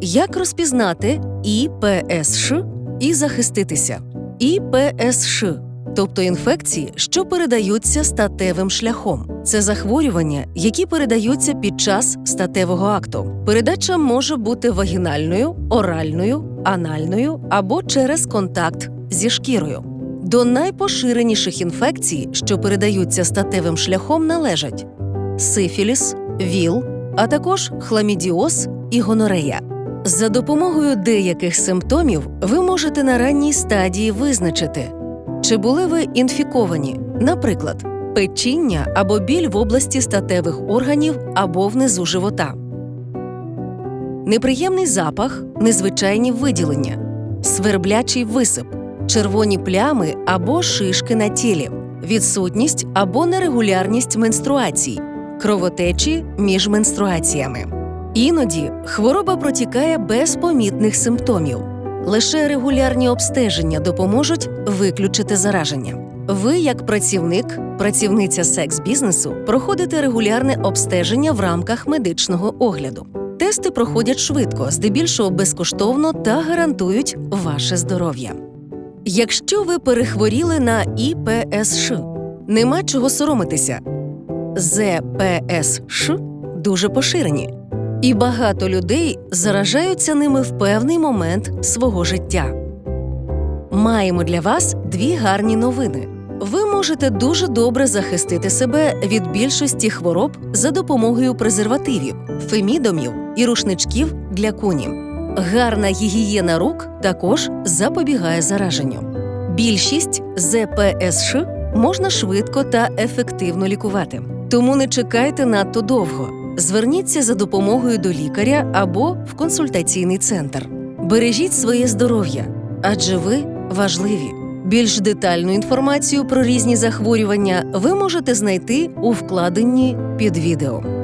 Як розпізнати ІПСШ і захиститися? ІПСШ тобто інфекції, що передаються статевим шляхом. Це захворювання, які передаються під час статевого акту. Передача може бути вагінальною, оральною, анальною або через контакт зі шкірою. До найпоширеніших інфекцій, що передаються статевим шляхом, належать сифіліс, ВІЛ, а також хламідіоз і гонорея. За допомогою деяких симптомів ви можете на ранній стадії визначити, чи були ви інфіковані, наприклад, печіння або біль в області статевих органів або внизу живота, неприємний запах, незвичайні виділення, сверблячий висип, червоні плями або шишки на тілі, відсутність або нерегулярність менструацій, кровотечі між менструаціями. Іноді хвороба протікає без помітних симптомів. Лише регулярні обстеження допоможуть виключити зараження. Ви, як працівник, працівниця секс-бізнесу, проходите регулярне обстеження в рамках медичного огляду. Тести проходять швидко, здебільшого безкоштовно та гарантують ваше здоров'я. Якщо ви перехворіли на ІПСШ, нема чого соромитися. ЗПСШ дуже поширені, і багато людей заражаються ними в певний момент свого життя. Маємо для вас дві гарні новини. Ви можете дуже добре захистити себе від більшості хвороб за допомогою презервативів, фемідомів і рушничків для куні. Гарна гігієна рук також запобігає зараженню. Більшість ЗПСШ можна швидко та ефективно лікувати. Тому не чекайте надто довго. Зверніться за допомогою до лікаря або в консультаційний центр. Бережіть своє здоров'я, адже ви важливі. Більш детальну інформацію про різні захворювання ви можете знайти у вкладенні під відео.